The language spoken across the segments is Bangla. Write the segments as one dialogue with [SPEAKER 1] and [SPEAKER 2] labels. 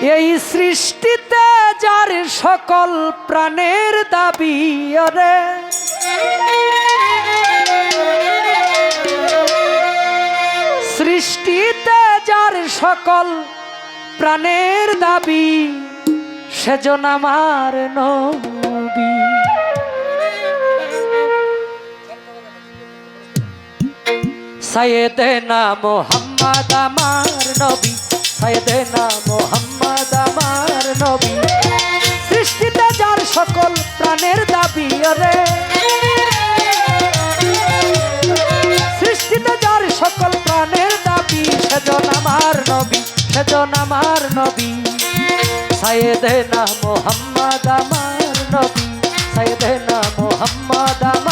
[SPEAKER 1] এই সৃষ্টিতে যার সকল প্রাণের দাবি ওরে সৃষ্টিতে যার সকল প্রাণের দাবি, সেজন আমার নবী। সৈয়দনা মোহাম্মদ আমার নবী। সৈয়দনা মোহাম্মদ আমার নবী। সৃষ্টিতে যার সকল প্রাণের দাবি ওরে সৃষ্টিতে সকল প্রাণের দাবি, সেজন আমার নবী, সেজন আমার নবী। সৈয়দনা মোহাম্মদ আমার নবী সৈয়দনা মোহাম্মদ আমার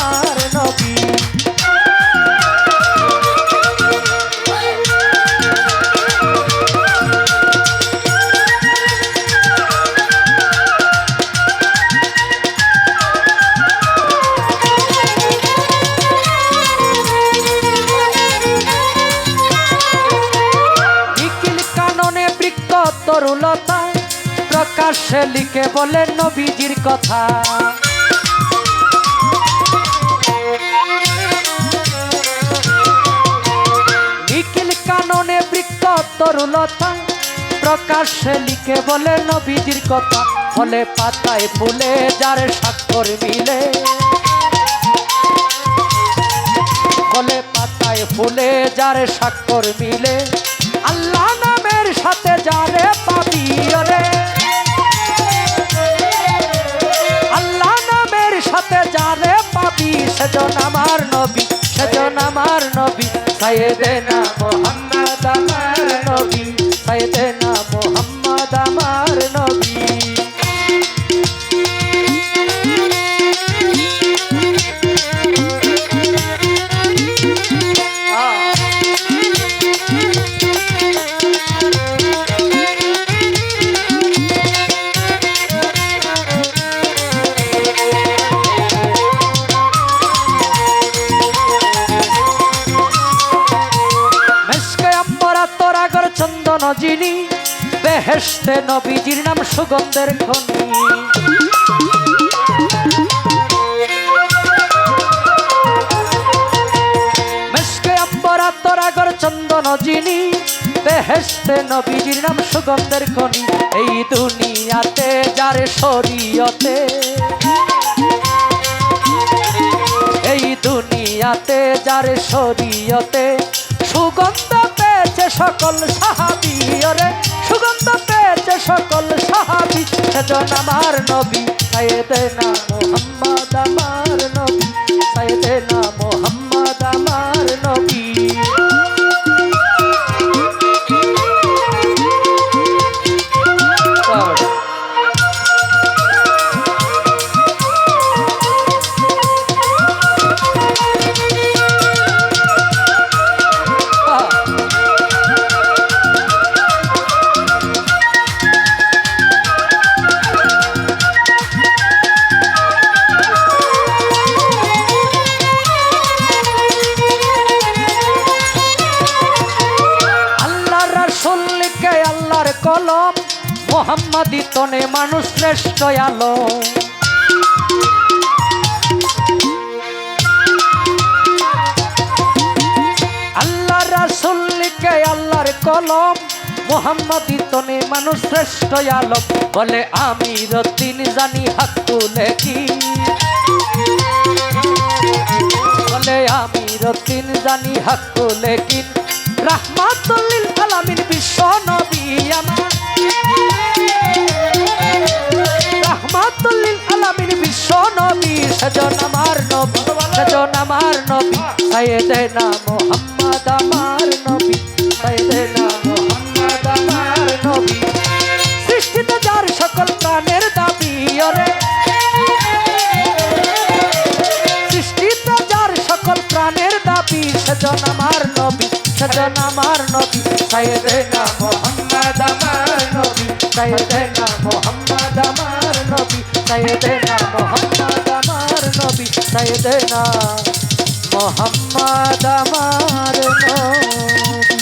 [SPEAKER 1] তরুলতা প্রকাশ্যে লিখে বলেন নবীজির কথা। নিখিল কাননে বৃক্ষ তরুলতা প্রকাশ্যে লিখে বলে নবীজির কথা। ফলে পাতায় ফুলে, যার স্বাক্ষর মিলে। ফলে পাতায় ফুলে, যার স্বাক্ষর মিলে। পাবি সেজন আমার নবী, সেজন আমার নবী। সাইয়েদেনা মোহাম্মদ আমার নবী, সাইয়েদেনা মোহাম্মদ আমার নবী। যিনি বেহেস্তে নবীজির নাম সুগন্ধের খনি তোরাগর চন্দন যিনি বেহেস্তে নবীজির নাম সুগন্ধের খনি এই দুনিয়াতে যার শরীয়তে, এই দুনিয়াতে যার শরীয়তে সুগন্ধ পেয়েছে সকল সাহাবি রে সুগন্ধ পেয়েছে সকল সাহাবি। সেজন আমার নবী, সাইয়েদেনা মোহাম্মদ আমার নবী। মোহাম্মদি তনে মানুষ শ্রেষ্ঠ আলো। আল্লাহ রাসূলকে আল্লাহর কলম মোহাম্মদি তনে মানুষ শ্রেষ্ঠ আলো। বলে, আমি রতিন জানি হাকুলে কি? বলে, আমি রতিন জানি হাকুলে কি? রাহমাতুল্লিল সেজন আমার নবী সাইয়েদেনা মোহাম্মদ আমার নবী সাইয়েদেনা মোহাম্মদ আমার নবী। সৃষ্টিতে যার সকল প্রাণের দাবি, ওরে। সৃষ্টিতে যার সকল প্রাণের দাবি, সেজন আমার নবী, সেজন আমার নবী সাইয়েদেনা মোহাম্মদ আমার নবী সাইয়েদেনা মোহাম্মদ আমার নবী সাইয়েদেনা মোহাম্মদ আমার নবী সাইদেনা মোহাম্মদ আমার নবী।